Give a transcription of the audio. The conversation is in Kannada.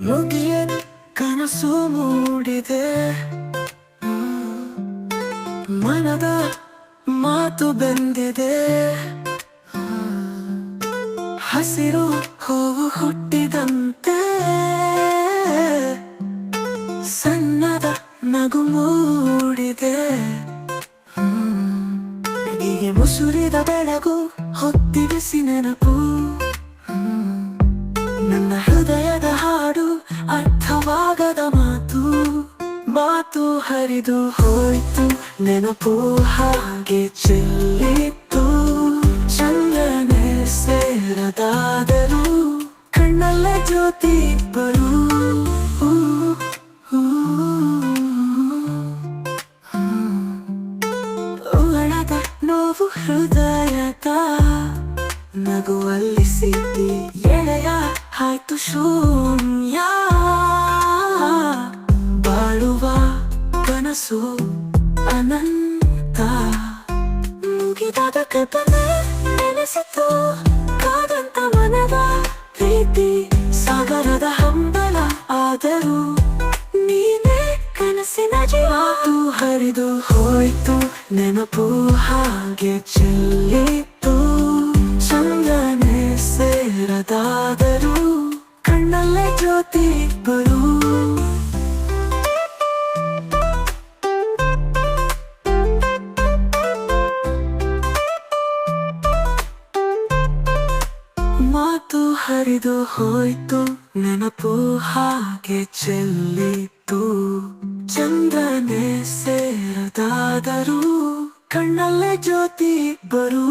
ಮುಗಿಯಲು ಕನಸು ಮೂಡಿದೆ. ಮನದ ಮಾತು ಬೆಂದಿದೆ. ಹಸಿರು ಹೂವು ಹುಟ್ಟಿದಂತೆ. ಸಣ್ಣದ ನಗು ಮೂಡಿದೆ. ಹೀಗೆ ಮುಸುರಿದ ಬೆಳಗು ಹೊತ್ತಿರಿಸಿ ನೆನಪು. ನನ್ನ ಮಾತು ಹರಿದು ಹೋಯ್ತು, ನೆನಪು ಹಾಗೆ ಚೆಲ್ಲಿತ್ತು. ಚಂದನೆ ಸೇರದಾದರೂ ಕಣ್ಣಲ್ಲ ಜ್ಯೋತಿ ಇಬ್ಬರು. ಒಳದ ನೋವು ಹೃದಯದ ನಗುವಲ್ಲಿ ಸಿದ್ದಿ ಎಳೆಯ ಆಯ್ತು ಶೂನ್ಯ. ಕನಸು ಅನಂತ ಮುಗಿದಾದ ಕಲ್ಪನೆ ನೆನೆಸಿತು ಕಾದಂತ ಮನದ ಪ್ರೀತಿ ಸಾಗರದ ಹಂಬಲ ಆದರೂ ನೀನೇ ಕನಸಿನ ಜೀವಾತು ಹರಿದು ಹೋಯ್ತು ನೆನಪು ಹಾಗೆ ಚೆಲ್ಲಿತ್ತು ಮಾತು ಹರಿದು ಹೋಯ್ತು ನೆನಪು ಹಾಗೆ ಚೆಲ್ಲಿತು. ಚಂದ್ರನೆ ಸೇರದಾದರೂ ಕಣ್ಣಲ್ಲೇ ಜ್ಯೋತಿ ಬರೂ